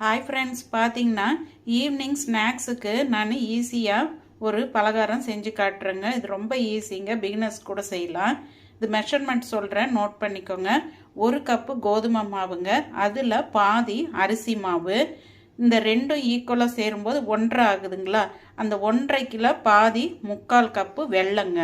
Hi friends பார்த்தீங்கன்னா evening ஸ்நாக்ஸுக்கு நான் ஈஸியாக ஒரு பலகாரம் செஞ்சு காட்டுறேங்க. இது ரொம்ப ஈஸிங்க பிகினர்ஸ் கூட செய்யலாம். இது மெஷர்மெண்ட் சொல்கிறேன் நோட் பண்ணிக்கோங்க. ஒரு கப்பு கோதுமை மாவுங்க அதில் பாதி அரிசி மாவு இந்த ரெண்டும் ஈக்குவலாக சேரும்போது ஒன்றரை ஆகுதுங்களா? அந்த ஒன்றரை கிலோ பாதி முக்கால் கப்பு வெள்ளங்க.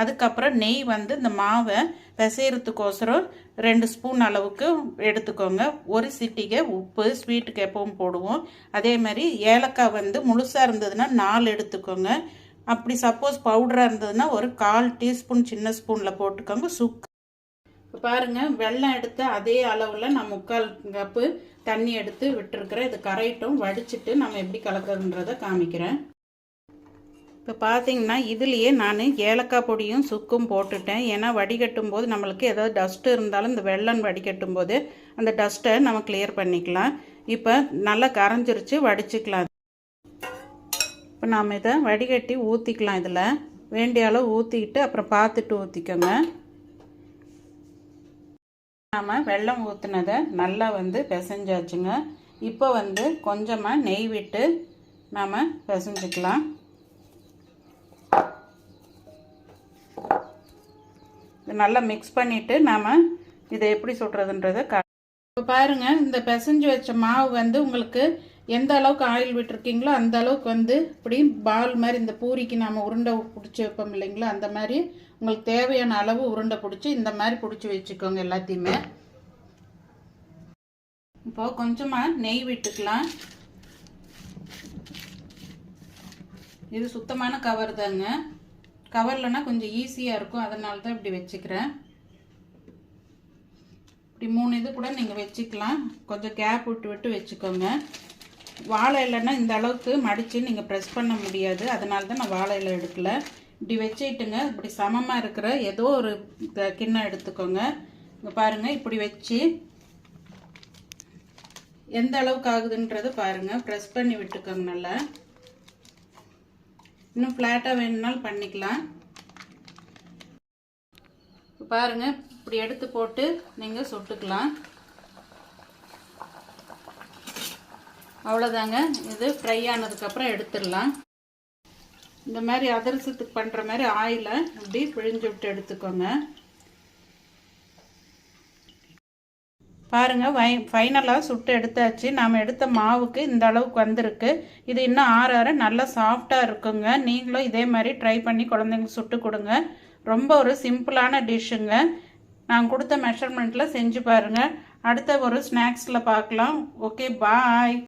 அதுக்கப்புறம் நெய் வந்து இந்த மாவை பிசைறதுக்கோசரம் ரெண்டு ஸ்பூன் அளவுக்கு எடுத்துக்கோங்க. ஒரு சிட்டிகை உப்பு ஸ்வீட்டுக்கு எப்பவும் போடுவோம். அதே மாதிரி ஏலக்காய் வந்து முழுசாக இருந்ததுன்னா நாலு எடுத்துக்கோங்க. அப்படி சப்போஸ் பவுடராக இருந்ததுன்னா ஒரு கால் டீஸ்பூன் சின்ன ஸ்பூனில் போட்டுக்கோங்க. சுக்கு பாருங்கள் வெள்ளம் எடுத்து அதே அளவில் நான் முக்கால் கப்பு தண்ணி எடுத்து விட்டுருக்குறேன் இது கரைட்டும் வடிச்சிட்டு நம்ம எப்படி கலக்குறதுன்றதை காமிக்கிறேன். இப்போ பார்த்தீங்கன்னா இதுலேயே நான் ஏலக்காய் பொடியும் சுக்கும் போட்டுட்டேன். ஏன்னா வடிகட்டும் போது நம்மளுக்கு ஏதாவது டஸ்ட்டு இருந்தாலும் இந்த வெள்ளம் வடிகட்டும் போது அந்த டஸ்ட்டை நம்ம கிளியர் பண்ணிக்கலாம். இப்போ நல்லா கரைஞ்சிருச்சு வடிச்சுக்கலாம். இப்போ நாம் இதை வடிகட்டி ஊற்றிக்கலாம் இதில். வேண்டிய அளவு ஊற்றிக்கிட்டு அப்புறம் பார்த்துட்டு ஊற்றிக்கோங்க நாம் வெள்ளம் ஊற்றுனதை நல்லா வந்து பிசைஞ்சாச்சுங்க. இப்போ வந்து கொஞ்சமாக நெய் விட்டு நாம் பிசைஞ்சிக்கலாம். இது நல்லா மிக்ஸ் பண்ணிவிட்டு நாம் இதை எப்படி சுடுறதுன்றதை கா இப்போ பாருங்கள் இந்த பிசைஞ்சு வச்ச மாவு வந்து உங்களுக்கு எந்த அளவுக்கு ஆயில் விட்டுருக்கீங்களோ அந்த அளவுக்கு வந்து இப்படி பால் மாதிரி இந்த பூரிக்கு நாம் உருண்டை பிடிச்சி வைப்போம் இல்லைங்களா? அந்த மாதிரி உங்களுக்கு தேவையான அளவு உருண்டை பிடிச்சி இந்த மாதிரி பிடிச்சி வச்சுக்கோங்க எல்லாத்தையுமே. இப்போ கொஞ்சமாக நெய் விட்டுக்கலாம். இது சுத்தமான கவர் தாங்க. கவர்லனா கொஞ்சம் ஈஸியாக இருக்கும். அதனால தான் இப்படி வச்சுக்கிறேன். இப்படி மூணு இது கூட நீங்கள் வச்சுக்கலாம். கொஞ்சம் கேப் விட்டு விட்டு வச்சுக்கோங்க. வாழை இலைன்னா இந்த அளவுக்கு மடித்து நீங்கள் ப்ரெஸ் பண்ண முடியாது. அதனால தான் நான் வாழை இலை எடுக்கல. இப்படி வச்சுட்டுங்க. இப்படி சமமாக இருக்கிற ஏதோ ஒரு கிண்ணம் எடுத்துக்கோங்க. இங்கே பாருங்கள் இப்படி வச்சு எந்த அளவுக்கு ஆகுதுன்றதை பாருங்கள் ப்ரெஸ் பண்ணி விட்டுக்கோங்க நல்லா. இன்னும் ஃப்ளாட்டாக வேணும்னாலும் பண்ணிக்கலாம். பாருங்கள் இப்படி எடுத்து போட்டு நீங்கள் சுட்டுக்கலாம். அவ்வளோதாங்க இது ஃப்ரை ஆனதுக்கப்புறம் எடுத்துடலாம். இந்த மாதிரி அதிரசத்துக்கு பண்ணுற மாதிரி ஆயிலை அப்படி பிழிஞ்சு விட்டு எடுத்துக்கோங்க. பாருங்கள் வை ஃபைனலாக சுட்டு எடுத்தாச்சு. நாம் எடுத்த மாவுக்கு இந்த அளவுக்கு வந்திருக்கு. இது இன்னும் ஆற ஆற நல்லா சாஃப்டாக இருக்குங்க. நீங்களும் இதே மாதிரி ட்ரை பண்ணி குழந்தைங்களுக்கு சுட்டு கொடுங்க. ரொம்ப ஒரு சிம்பிளான டிஷ்ஷுங்க நான் கொடுத்த மெஷர்மெண்ட்டில் செஞ்சு பாருங்கள் அடுத்த ஒரு ஸ்நாக்ஸில் பார்க்கலாம். Okay bye